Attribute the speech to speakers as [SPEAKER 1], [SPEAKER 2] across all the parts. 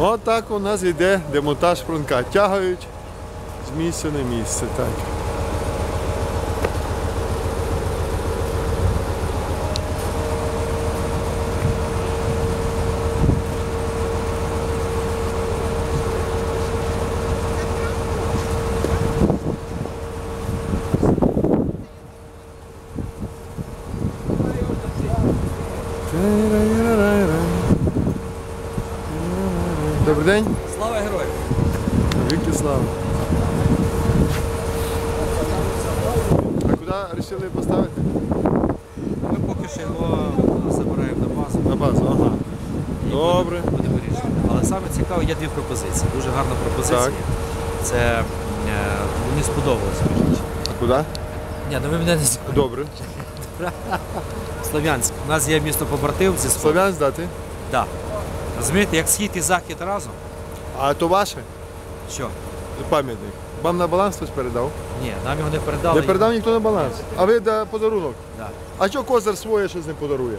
[SPEAKER 1] От у нас йде демонтаж фронка. Тягають з місця на місце. Так. Добрий день.
[SPEAKER 2] Слава героям!
[SPEAKER 1] Віки слава. А куди вирішили поставити?
[SPEAKER 2] Ми поки що його забираємо на базу.
[SPEAKER 1] На базу, ага.
[SPEAKER 2] І
[SPEAKER 1] Добре.
[SPEAKER 2] Буде, буде вирішено. Але саме цікаве, є дві пропозиції. Дуже гарна пропозиція.
[SPEAKER 1] Так.
[SPEAKER 2] Це е, мені сподобалося.
[SPEAKER 1] А куди?
[SPEAKER 2] Ні, ну ви мене не
[SPEAKER 1] Добре.
[SPEAKER 2] Слов'янськ. У нас є місто побратим зі Сходу.
[SPEAKER 1] Слов'ян здати.
[SPEAKER 2] Да. Розумієте, як схід і захід разом.
[SPEAKER 1] А то ваше
[SPEAKER 2] Що?
[SPEAKER 1] пам'ятник. Вам на баланс хтось передав?
[SPEAKER 2] Ні, нам його не передали.
[SPEAKER 1] Не передав ніхто на баланс. А ви да, подарунок.
[SPEAKER 2] Да.
[SPEAKER 1] А що козир своє щось не подарує?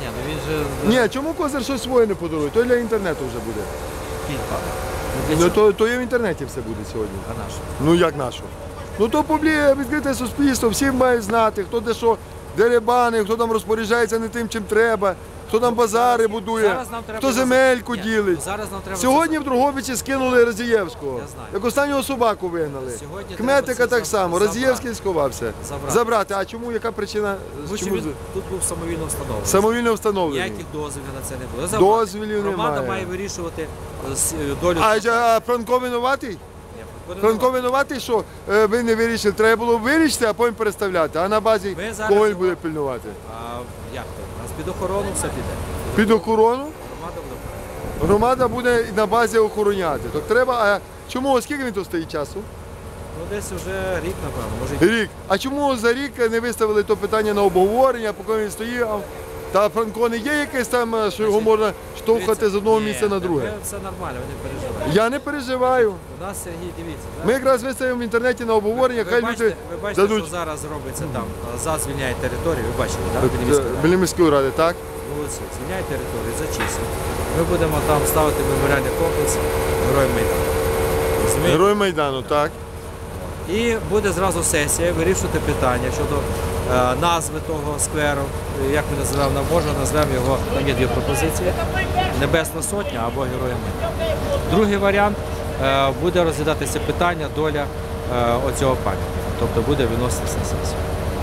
[SPEAKER 2] Ні, ну він же
[SPEAKER 1] Ні, чому козир щось своє не подарує? То для інтернету вже буде.
[SPEAKER 2] кінь падає. Ну, для
[SPEAKER 1] Ну
[SPEAKER 2] чого?
[SPEAKER 1] то, то і в інтернеті все буде сьогодні.
[SPEAKER 2] А наш?
[SPEAKER 1] Ну як нашу? Ну то публіє відкрите суспільство, всі мають знати, хто де що деребани, хто там розпоряджається не тим, чим треба, хто там базари будує,
[SPEAKER 2] Зараз нам треба
[SPEAKER 1] хто земельку
[SPEAKER 2] Ні,
[SPEAKER 1] ділить.
[SPEAKER 2] Зараз нам треба
[SPEAKER 1] Сьогодні в Другобичі скинули Розієвського.
[SPEAKER 2] Я знаю.
[SPEAKER 1] Як останнього собаку вигнали.
[SPEAKER 2] Сьогодні
[SPEAKER 1] Кметика
[SPEAKER 2] це
[SPEAKER 1] так само.
[SPEAKER 2] забрати.
[SPEAKER 1] Розієвський сховався.
[SPEAKER 2] Забрати.
[SPEAKER 1] А чому? Яка причина?
[SPEAKER 2] Тому
[SPEAKER 1] Чому
[SPEAKER 2] він тут був самовільно встановлений.
[SPEAKER 1] самовільно встановлений?
[SPEAKER 2] Ніяких дозволів на це не було. Забрати.
[SPEAKER 1] Дозволів
[SPEAKER 2] Громада
[SPEAKER 1] немає.
[SPEAKER 2] має вирішувати е, с- е, долю.
[SPEAKER 1] А, а Франко винуватий?
[SPEAKER 2] Франко винуватий.
[SPEAKER 1] що е, ви не вирішили. Треба було вирішити, а потім переставляти. А на базі
[SPEAKER 2] Ми зараз
[SPEAKER 1] кого він буде пильнувати?
[SPEAKER 2] А як то? У нас під охорону все піде.
[SPEAKER 1] Під охорону?
[SPEAKER 2] Громада буде охороняти.
[SPEAKER 1] Громада буде на базі охороняти. Так треба, а чому, скільки він тут стоїть часу?
[SPEAKER 2] Ну десь вже рік, напевно, може й
[SPEAKER 1] Рік. А чому за рік не виставили то питання на обговорення, поки він стояв? Та Франко не є якесь там, е, що його можна штовхати з одного місця на друге?
[SPEAKER 2] Все нормально, вони переживають.
[SPEAKER 1] Я не переживаю.
[SPEAKER 2] У нас Сергій, дивіться. да?
[SPEAKER 1] Ми якраз виставимо в інтернеті на обговорення,
[SPEAKER 2] ви
[SPEAKER 1] хай
[SPEAKER 2] бачите,
[SPEAKER 1] люди
[SPEAKER 2] ви бачите,
[SPEAKER 1] дадуть
[SPEAKER 2] що зараз робиться там. ЗАЗ звільняє територію, ви бачили, так? Міської ради.
[SPEAKER 1] біля міської ради, так?
[SPEAKER 2] Молодці, звільняє територію, зачистять. Ми будемо там ставити меморіальний комплекс Героїв Майдану. Розумієте?
[SPEAKER 1] Герой Майдану, так.
[SPEAKER 2] І буде зразу сесія вирішувати питання щодо е, назви того скверу, як ми називаємо, можна назвемо його, там є дві пропозиції, Небесна Сотня або Герої Майдану. Другий варіант е, буде розглядатися питання доля е, оцього пам'ятника, тобто буде виноситися на сесію.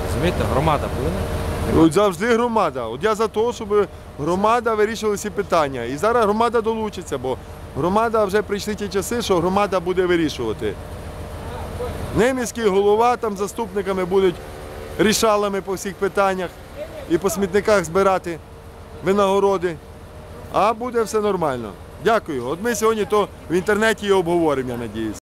[SPEAKER 2] Розумієте, громада повинна.
[SPEAKER 1] Завжди громада. От я за те, щоб громада вирішувала ці питання. І зараз громада долучиться, бо громада вже прийшли ті часи, що громада буде вирішувати. Не міський голова там заступниками будуть рішалами по всіх питаннях і по смітниках збирати винагороди. А буде все нормально. Дякую. От ми сьогодні то в інтернеті і обговоримо, я надіюсь.